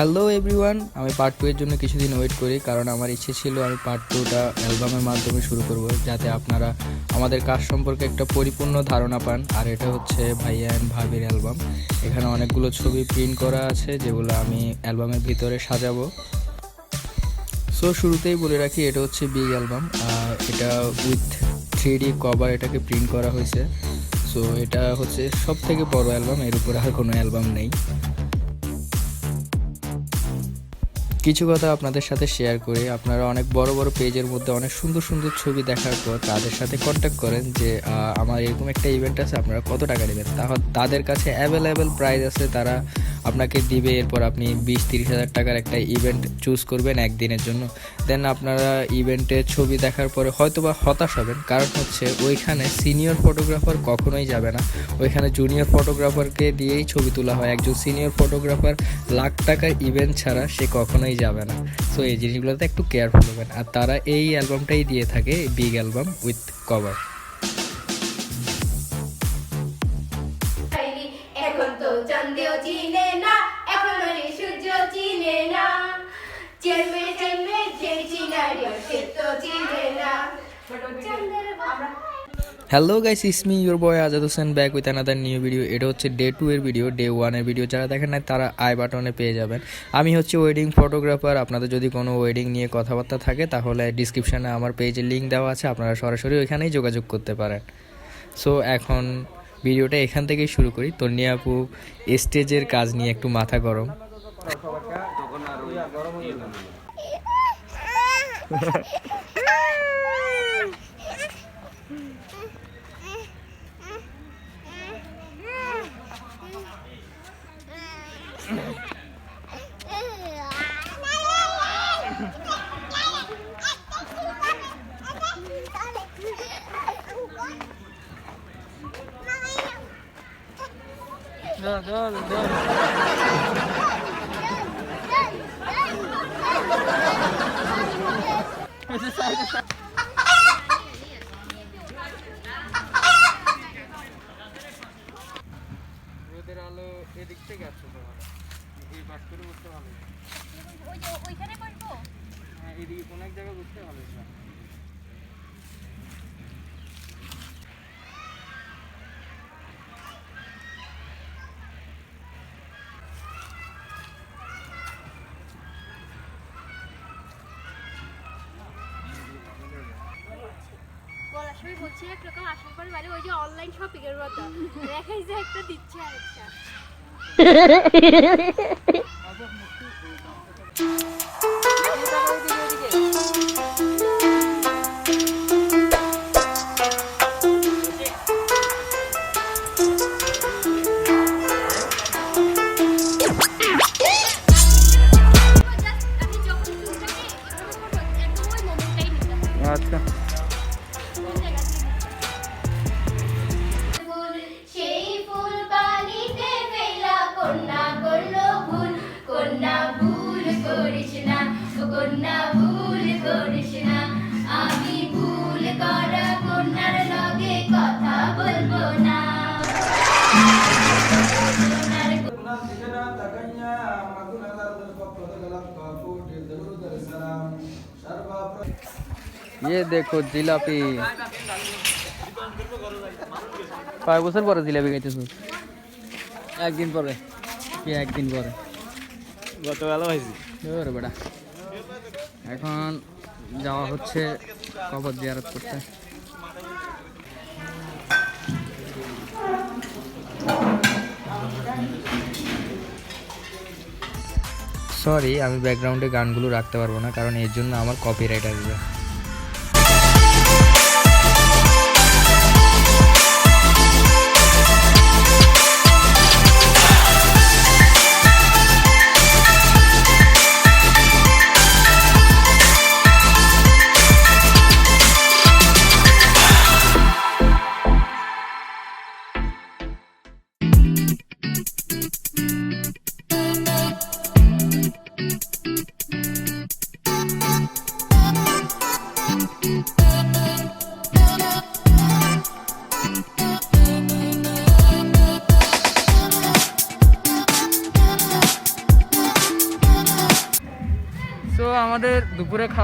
Hello everyone আমি part two এর জন্য কিছুদিন ওয়েট করি, কারণ আমার ইচ্ছে ছিল আমি পার্ট টুটা অ্যালবামের মাধ্যমে শুরু করব, যাতে আপনারা আমাদের কাজ সম্পর্কে একটা পরিপূর্ণ ধারণা পান। আর এটা হচ্ছে ভাইয়া অ্যান্ড ভাবির অ্যালবাম এখানে অনেকগুলো ছবি প্রিন্ট করা আছে, যেগুলো আমি অ্যালবামের ভিতরে সাজাবো। সো শুরুতেই বলে রাখি, এটা হচ্ছে বিগ অ্যালবাম এটা উইথ থ্রি ডি কভার এটাকে প্রিন্ট করা হয়েছে। সো এটা হচ্ছে সব থেকে বড় অ্যালবাম এর উপরে আর কোনো অ্যালবাম নেই। কিছু কথা আপনাদের সাথে শেয়ার করি। আপনারা অনেক বড় বড় পেজের মধ্যে অনেক সুন্দর সুন্দর ছবি দেখার পর তাদের সাথে কন্ট্যাক্ট করেন যে আমার এরকম একটা ইভেন্ট আছে, আপনারা কত টাকা নেবেন? তাহলে তাদের কাছে অ্যাভেলেবেল প্রাইস আছে, তারা আপনাকে দিবে, এরপর আপনি বিশ তিরিশ হাজার টাকার একটা ইভেন্ট চুজ করবেন একদিনের জন্য। দেন আপনারা ইভেন্টের ছবি দেখার পরে হয়তো বা হতাশ হবেন। কারণ হচ্ছে ওইখানে সিনিয়র ফটোগ্রাফার কখনোই যাবে না। ওইখানে জুনিয়র ফটোগ্রাফারকে দিয়েই ছবি তোলা হয়। একজন সিনিয়র ফটোগ্রাফার লাখ টাকার ইভেন্ট ছাড়া সে কখনোই যাবে না। সো এই জিনিসগুলোতে একটু কেয়ারফুল হবেন। আর তারা এই অ্যালবামটাই দিয়ে থাকে big album with cover hello guys it's me your boy Azad Hossain back with another new video এটা হচ্ছে ডে টু এর ভিডিও ডে ওয়ানের ভিডিও যারা দেখেন না তারা আই বাটনে পেয়ে যাবেন। আমি হচ্ছে ওয়েডিং ফটোগ্রাফার আপনাদের যদি কোনো ওয়েডিং নিয়ে কথাবার্তা থাকে, তাহলে ডিসক্রিপশানে আমার পেজের লিঙ্ক দেওয়া আছে। আপনারা সরাসরি ওইখানেই যোগাযোগ করতে পারেন। সো এখন ভিডিওটা এখান থেকেই শুরু করি। তন্নি আপু স্টেজের কাজ নিয়ে একটু মাথা গরম। Dur dur dur. রোদের আলো এদিক থেকে আসছে তোমার এই বাস করে বুঝতে ভালো ওইখানে বসবো হ্যাঁ এদিকে কোনো এক জায়গায় বুঝতে ভালো বলার বলছি এক রকম আসার পরে মানে ওই যে অনলাইন শপিং এর মতো। দেখাই যে একটা দিচ্ছে আরেকটা আমি ये देखो জিলাপি কয় বছর পরে জিলাপি খাইতেছো একদিন পরে কি একদিন পরে গতবেলা হয়েছি ওরে বেটা এখন যাওয়া হচ্ছে কবর জিয়ারত করতে সরি আমি ব্যাকগ্রাউন্ডে গানগুলো রাখতে পারব না কারণ এর জন্য আমার কপিরাইট আসবে।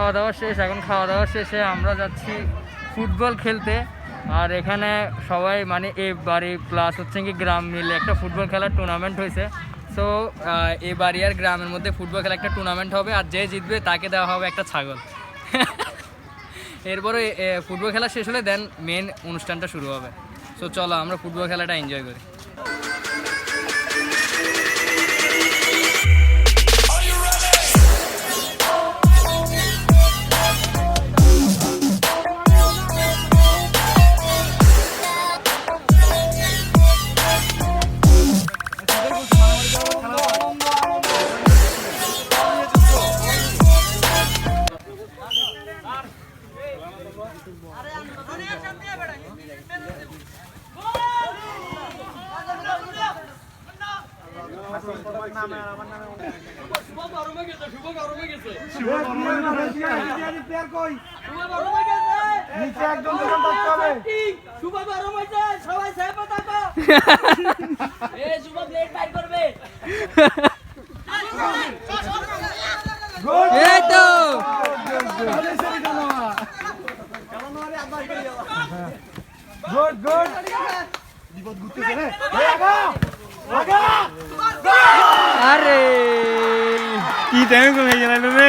খাওয়া দাওয়া শেষ, এখন খাওয়া দাওয়া শেষে আমরা যাচ্ছি ফুটবল খেলতে। আর এখানে সবাই মানে এ বাড়ি প্লাস হচ্ছে কি গ্রাম মিলে একটা ফুটবল খেলার টুর্নামেন্ট হয়েছে। সো এ বাড়ি আর গ্রামের মধ্যে ফুটবল খেলা একটা টুর্নামেন্ট হবে আর যে জিতবে তাকে দেওয়া হবে একটা ছাগল। এরপরে ফুটবল খেলা শেষ হলে দেন মেন অনুষ্ঠানটা শুরু হবে। সো চলো আমরা ফুটবল খেলাটা এনজয় করি। এই তো। আরে। কি টাইম কমে গেল রে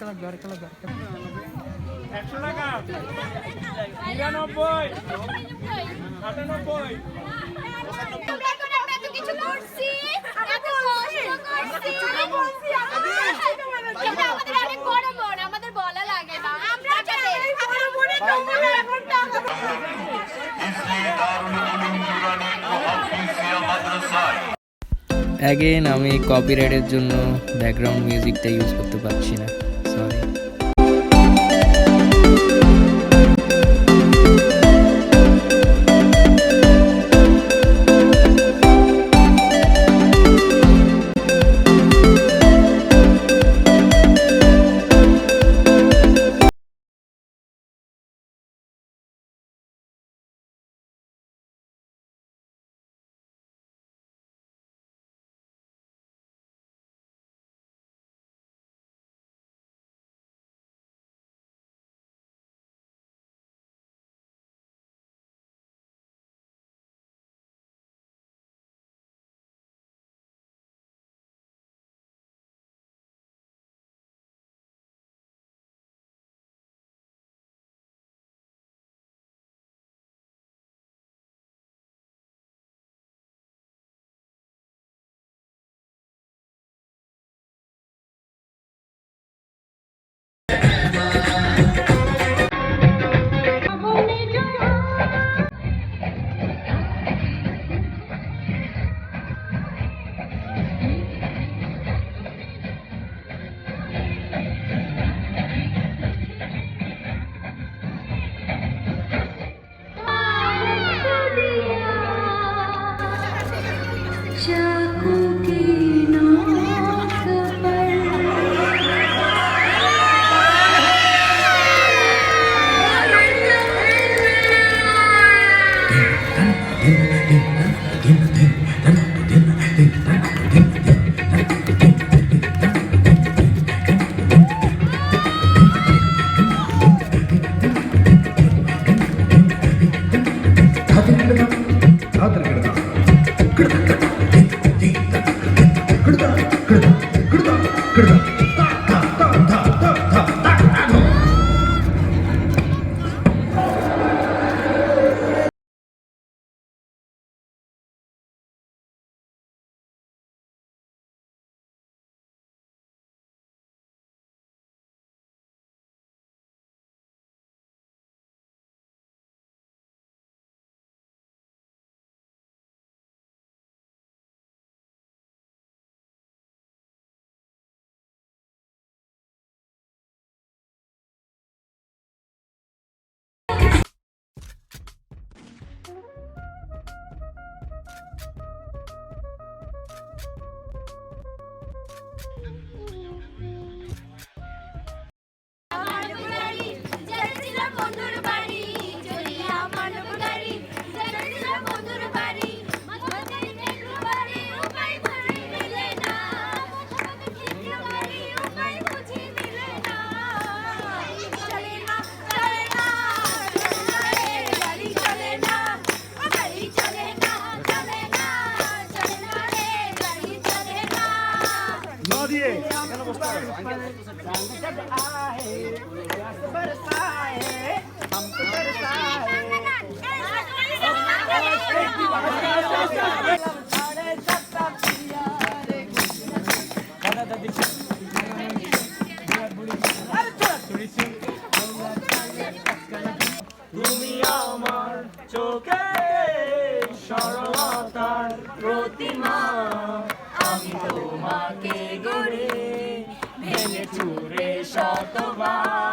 আরেকটা লাগবে আরেকটা লাগবে একশো টাকা। নিরানব্বই। আটানব্বই অ্যাগেন আমি কপিরাইটের জন্য ব্যাকগ্রাউন্ড মিউজিকটা ইউজ করতে পারছি না। চোখে সরলতার প্রতিমা। আমি তোমাকে গড়ে ভেঙে চুরে শতবার।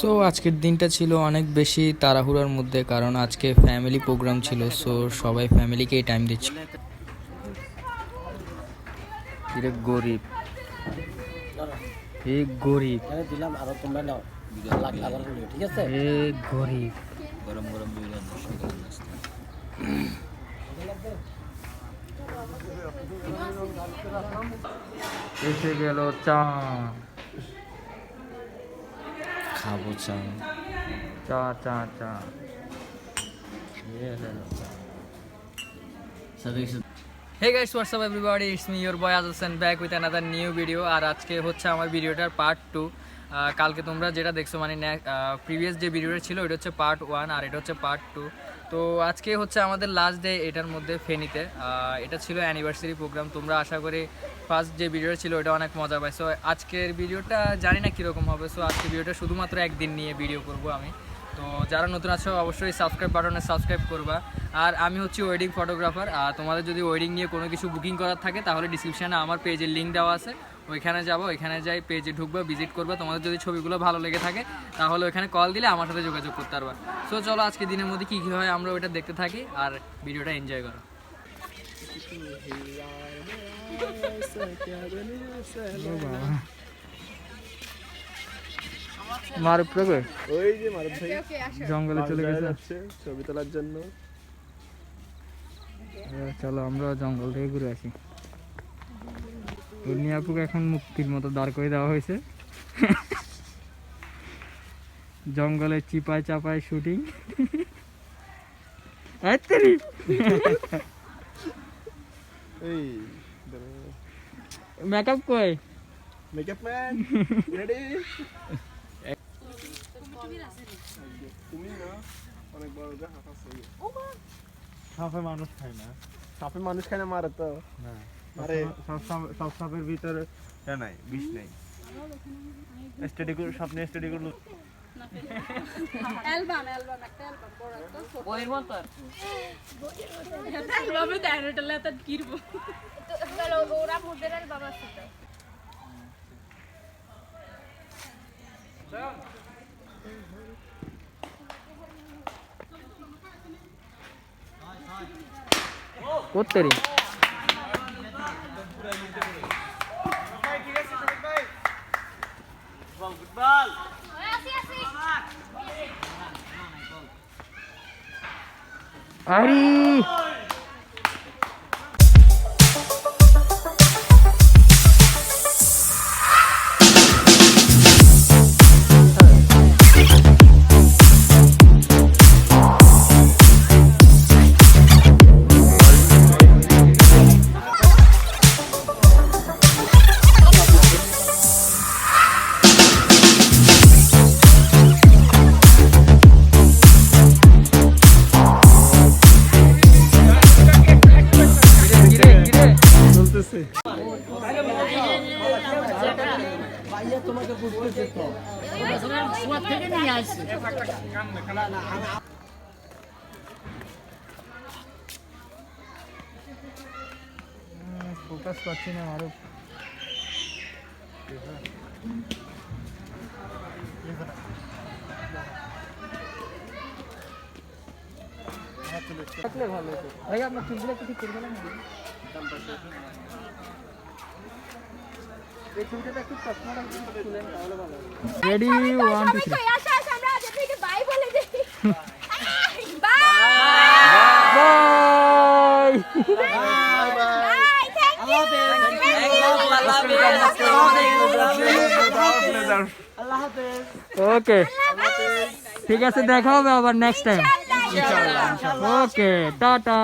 সো আজকের দিনটা ছিল অনেক বেশি তাড়াহুড়োর মধ্যে কারণ আজকে ফ্যামিলি প্রোগ্রাম ছিল সো সবাই ফ্যামিলিকেই টাইম দিচ্ছে গরিব। এই গরিব। দিলাম আরও তোমরা নাও। ঠিক আছে? গরিব। এসে গেল চা। খাব, চা। চা চা চা। Hey guys what's up everybody it's me your boy Azan back with another new video আর আজকে হচ্ছে আমার ভিডিওটার পার্ট টু কালকে তোমরা যেটা দেখছ মানে প্রিভিয়াস যে ভিডিওটা ছিল, ওইটা হচ্ছে পার্ট ওয়ান আর এটা হচ্ছে পার্ট টু তো আজকে হচ্ছে আমাদের লাস্ট ডে এটার মধ্যে ফেনিতে। এটা ছিল অ্যানিভার্সারি প্রোগ্রাম তোমরা আশা করি ফার্স্ট যে ভিডিওটা ছিল ওটা অনেক মজা পাই সো আজকের ভিডিওটা জানি না কীরকম হবে সো আজকে ভিডিওটা শুধুমাত্র একদিন নিয়ে ভিডিও করব আমি। তো যারা নতুন আছো, অবশ্যই সাবস্ক্রাইব বাটনে সাবস্ক্রাইব করবা। আর আমি হচ্ছি ওয়েডিং ফটোগ্রাফার আর তোমাদের যদি ওয়েডিং নিয়ে কোনো কিছু বুকিং করার থাকে, তাহলে ডিসক্রিপশানে আমার পেজের লিঙ্ক দেওয়া আছে। ওইখানে যাব ওইখানে যাই পেজে ঢুকবা ভিজিট করবা। তোমাদের যদি ছবিগুলো ভালো লেগে থাকে তাহলে ওইখানে কল দিলে আমার সাথে যোগাযোগ করতে পারবা। সো চলো আজকে দিনের মধ্যে কী কী হয় আমরা ওইটা দেখতে থাকি আর ভিডিওটা এনজয় করো। মারুফ কবে ওই যে মারুফ ভাই। জঙ্গলে চলে গেছে। ছবি তোলার জন্য। চলো আমরা জঙ্গল থেকে ঘুরে আসি। আপুকে এখন মুক্তির মতো দাঁড় করে দেওয়া হয়েছে। জঙ্গলে চিপায় চাপায় শুটিং। এই মেকআপ কই? Makeup man ready. না সাপে মানুষ খায় না। সাপে মানুষ খায় না মারে তো। আরে সব সব সাপের ভিতরে নাই বিষ নেই। স্টাডি করে স্বপ্নে স্টাডি করল। অ্যালবাম অ্যালবাম একটা অ্যালবাম বড় একটা বইয়ের মতো অ্যালবামে ডাইরেক্ট লেতা কিরবো ওরা মুদের বাবা সাথে কোত্তেরি? আসি আসি আরে ফোকাস পাচ্ছি না আরও থাকলে ভালো হতো ভাই আপনার চুলগুলো একটু ঠিক করে দিলাম এই চুলটা একটু চশমাটা তুলেন তাহলে ভালো ready one two three দিই bye bye thank you okay ঠিক আছে দেখা হবে আবার নেক্সট টাইম ওকে টাটা